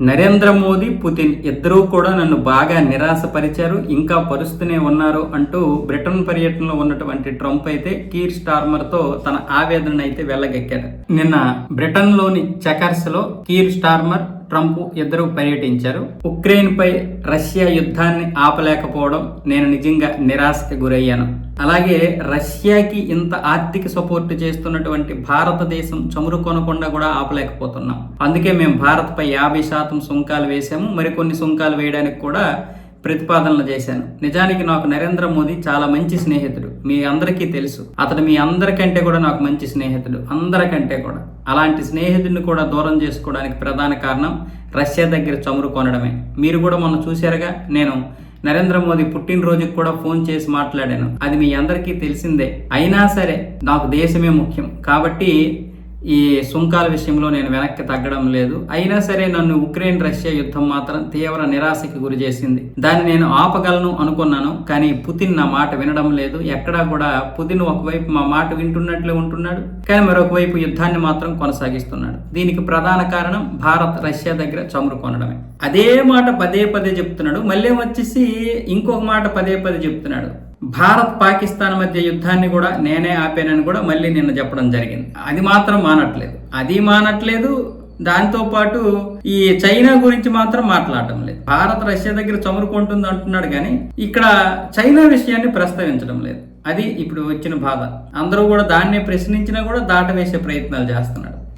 Narendra Modi Putin ఇద్దరూ కూడా నన్ను బాగా నిరాశపరిచారు ఇంకా పరుస్తూనే ఉన్నారు అంటూ బ్రిటన్ పర్యటనలో ఉన్నటువంటి ట్రంప్ అయితే కీర్ స్టార్మర్తో తన ఆవేదన అయితే వెళ్ళగక్కాడు. నిన్న బ్రిటన్లోని లో కీర్ స్టార్మర్ ట్రంప్ ఇద్దరు పర్యటించారు. ఉక్రెయిన్ పై రష్యా యుద్ధాన్ని ఆపలేకపోవడం నేను నిజంగా నిరాశకి గురయ్యాను. అలాగే రష్యాకి ఇంత ఆర్థిక సపోర్ట్ చేస్తున్నటువంటి భారతదేశం చమురు కొనకుండా కూడా ఆపలేకపోతున్నాం. అందుకే మేము భారత్పై యాభై శాతం సుంకాలు వేసాము మరికొన్ని సుంకాలు వేయడానికి కూడా ప్రతిపాదనలు చేశాను. నిజానికి నాకు నరేంద్ర మోదీ చాలా మంచి స్నేహితుడు. మీ అందరికీ తెలుసు. అతడు మీ అందరికంటే కూడా నాకు మంచి స్నేహితుడు. అందరికంటే కూడా. అలాంటి స్నేహితుడిని కూడా దూరం చేసుకోవడానికి ప్రధాన కారణం రష్యా దగ్గర చమురు కొనడమే. మీరు కూడా మొన్న చూశారుగా? నేను నరేంద్ర మోదీ పుట్టినరోజుకి కూడా ఫోన్ చేసి మాట్లాడాను. అది మీ అందరికీ తెలిసిందే. అయినా సరే నాకు దేశమే ముఖ్యం. కాబట్టి ఈ సుంకాల విషయంలో నేను వెనక్కి తగ్గడం లేదు. అయినా సరే నన్ను ఉక్రెయిన్ రష్యా యుద్ధం మాత్రం తీవ్ర నిరాశకి గురి చేసింది. దాన్ని నేను ఆపగలను అనుకున్నాను కానీ పుతిన్ నా మాట వినడం లేదు. ఎక్కడా కూడా పుతిన్ ఒకవైపు మా మాట వింటున్నట్లే ఉంటున్నాడు కానీ మరొక వైపు యుద్ధాన్ని మాత్రం కొనసాగిస్తున్నాడు. దీనికి ప్రధాన కారణం భారత్ రష్యా దగ్గర చమురు కొనడమే. అదే మాట పదే పదే చెప్తున్నాడు. మళ్ళీ వచ్చేసి ఇంకొక మాట పదే పదే చెప్తున్నాడు. భారత్ పాకిస్తాన్ మధ్య యుద్ధాన్ని కూడా నేనే ఆపానని కూడా మళ్ళీ నిన్న చెప్పడం జరిగింది. అది మాత్రం మానట్లేదు. అది మానట్లేదు. దాంతో పాటు ఈ చైనా గురించి మాత్రం మాట్లాడటం లేదు. భారత్ రష్యా దగ్గర చమురుకుంటుంది అంటున్నాడు కానీ ఇక్కడ చైనా విషయాన్ని ప్రస్తావించడం లేదు. అది ఇప్పుడు వచ్చిన బాధ. అందరూ కూడా దాన్నే ప్రశ్నించినా కూడా దాటవేసే ప్రయత్నాలు చేస్తున్నాడు.